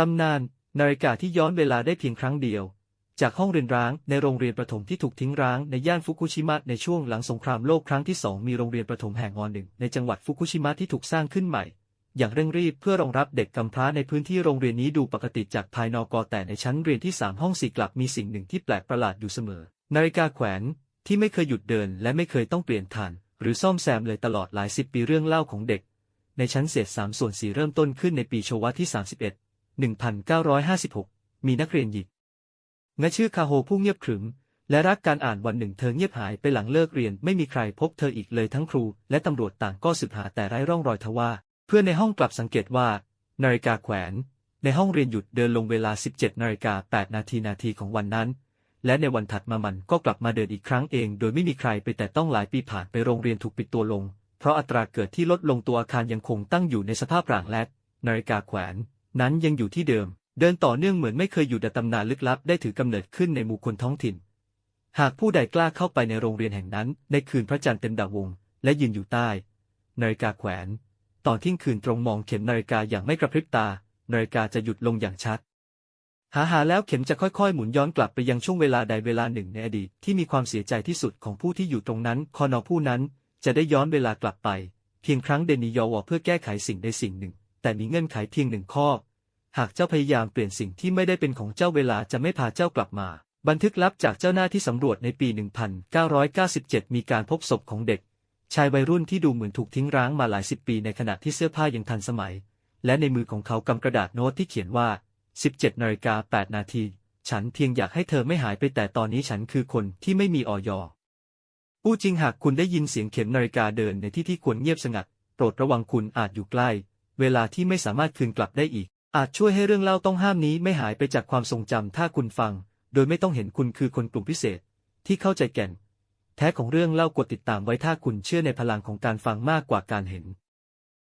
ตำนาน นาฬิกาที่ย้อนเวลาได้เพียงครั้งเดียว จากห้องเรียนร้างในโรงเรียนประถมที่ถูกทิ้งร้างในย่านฟุกุชิมะในช่วงหลังสงครามโลกครั้งที่สองมีโรงเรียนประถมแห่งอนหนึ่งในจังหวัดฟุกุชิมะที่ถูกสร้างขึ้นใหม่ อย่างเร่งรีบเพื่อรองรับเด็กกำพร้าในพื้นที่โรงเรียนนี้ดูปกติจากภายนอกแต่ในชั้นเรียนที่สามห้องสี่กลับมีสิ่งหนึ่งที่แปลกประหลาดอยู่เสมอ นาฬิกาแขวนที่ไม่เคยหยุดเดินและไม่เคยต้องเปลี่ยนถ่านหรือซ่อมแซมเลยตลอดหลายสิบปีเรื่องเล่าของเด็ก ในชั้นเศษสามส่วนสี่เริ่มต้นขึ้นในปีชวที่ 31 1956 มีนักเรียนหญิงงชื่อคาโฮผู้เงียบขรึม และรักการอ่านวันหนึ่งเธอเงียบหายไปหลังเลิกเรียนไม่มีใครพบเธออีกเลยทั้งครู และตำรวจต่างก็สืบหาแต่ไร้ร่องรอยทว่า เพื่อนในห้องกลับสังเกตว่า นาฬิกาแขวน ในห้องเรียนหยุดเดินลงเวลา 17นาฬิกา8นาทีนาทีของวันนั้น และในวันถัดมามันก็กลับมาเดินอีกครั้งเอง โดยไม่มีใครไปแต่ต้องหลายปีผ่านไปโรงเรียนถูกปิดตัวลง เพราะอัตราเกิดที่ลดลงตัวอาคารยังคงตั้งอยู่ในสภาพร่างแลดนาฬิกาแขวน นั้นยังอยู่ที่เดิม เดินต่อเนื่องเหมือนไม่เคยอยู่แต่ตำนานลึกลับได้ถือกำเนิดขึ้นในหมู่คนท้องถิ่น หากผู้ใดกล้าเข้าไปในโรงเรียนแห่งนั้น ในคืนพระจันทร์เต็มดาวง และยืนอยู่ใต้นาฬิกาแขวน ตอนเที่ยงคืนตรงมองเข็มนาฬิกาอย่างไม่กระพริบตานาฬิกาจะหยุดลงอย่างชัด หาหาแล้วเข็มจะค่อยๆ หมุนย้อนกลับไปยังช่วงเวลาใดเวลาหนึ่งในอดีตที่มีความเสียใจที่สุดของผู้ที่อยู่ตรงนั้น คอนอผู้นั้นจะได้ย้อนเวลากลับไป เพียงครั้งเดนิยอวเพื่อแก้ไขสิ่งใดสิ่งหนึ่ง แต่มีเงื่อนไขเพียงหนึ่งข้อ หากเจ้าพยายามเปลี่ยนสิ่งที่ไม่ได้เป็นของเจ้าเวลาจะไม่พาเจ้ากลับมา บันทึกลับจากเจ้าหน้าที่สำรวจในปี 1997 มีการพบศพของเด็ก ชายวัยรุ่นที่ดูเหมือนถูกทิ้งร้างมาหลายสิบปีในขณะที่เสื้อผ้ายังทันสมัย และในมือของเขากำกระดาษโน้ตที่เขียนว่า 17นาฬิกา8นาที ฉันเพียงอยากให้เธอไม่หายไปแต่ตอนนี้ฉันคือคนที่ไม่มีออยอู้จริงหากคุณได้ยินเสียงเข็มนาฬิกาเดินในที่ที่ควรเงียบสงัด โปรดระวังคุณอาจอยู่ใกล้ เวลาที่ไม่สามารถคืนกลับได้อีก อาจช่วยให้เรื่องเล่าต้องห้ามนี้ไม่หายไปจากความทรงจำถ้าคุณฟัง โดยไม่ต้องเห็นคุณคือคนกลุ่มพิเศษ ที่เข้าใจแก่น แท้ของเรื่องเล่ากดติดตามไว้ถ้าคุณเชื่อในพลังของการฟังมากกว่าการเห็น